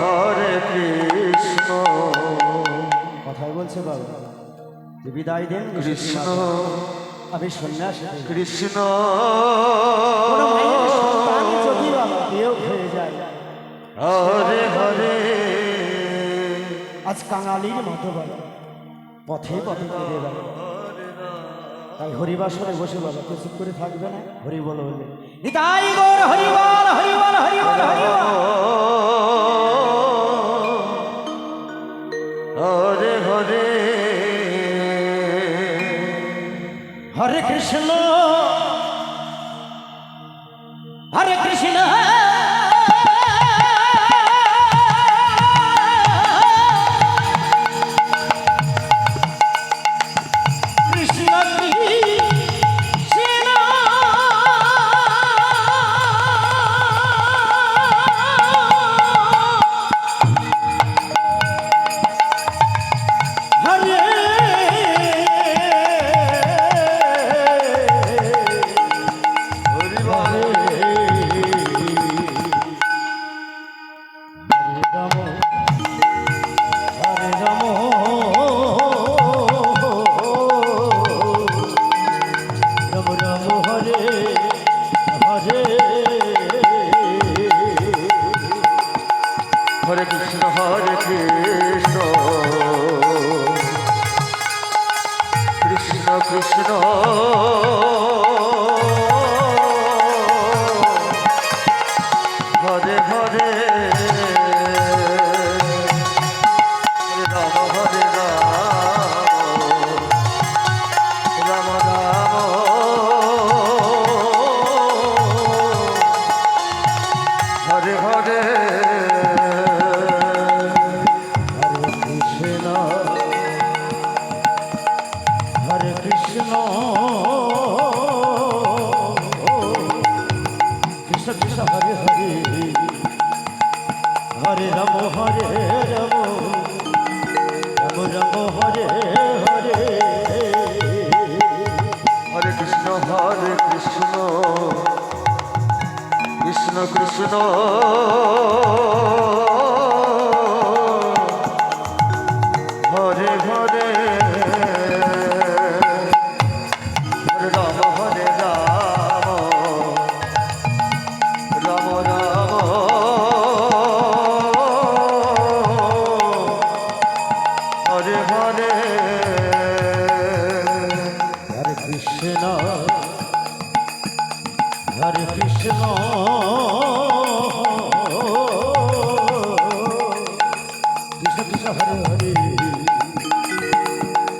হরে কৃষ্ণ। কথাই বলছে বাবা যে বিদায় দেন কৃষ্ণ। আমি সন্ন্যাস। কৃষ্ণ। বাবা হয়ে হরে হরে। আজ কাঙালির মতো বলে পথে পথে কেঁদে বেড়ায় তাই হরিবাসরে বসে বলো তো চুপ করে থাকবে না? হরি বলো বলবে নিতাই গৌর হরিবল হরিবল হরিবল হরিবল। হরে কৃষ্ণ। কৃষ্ণ। কৃষ্ণ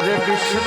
হরে কৃষ্ণ।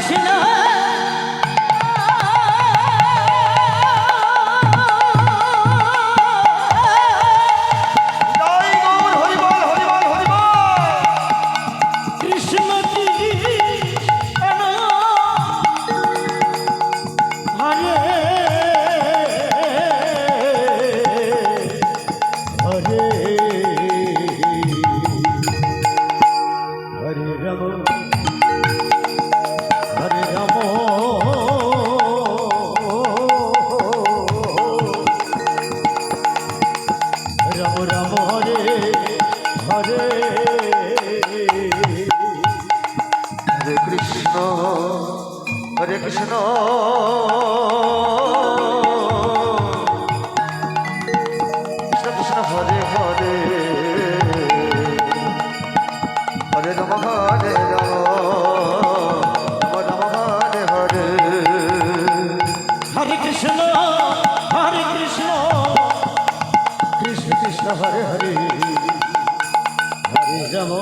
হরে কৃষ্ণ কৃষ্ণ হরে কৃষ্ণ। কৃষ্ণ কৃষ্ণ, হরে হরে। হরে রাম হরে রাম রাম রাম হরে হরে। হরে কৃষ্ণ হরে কৃষ্ণ। কৃষ্ণ কৃষ্ণ, হরে হরে। হরে রাম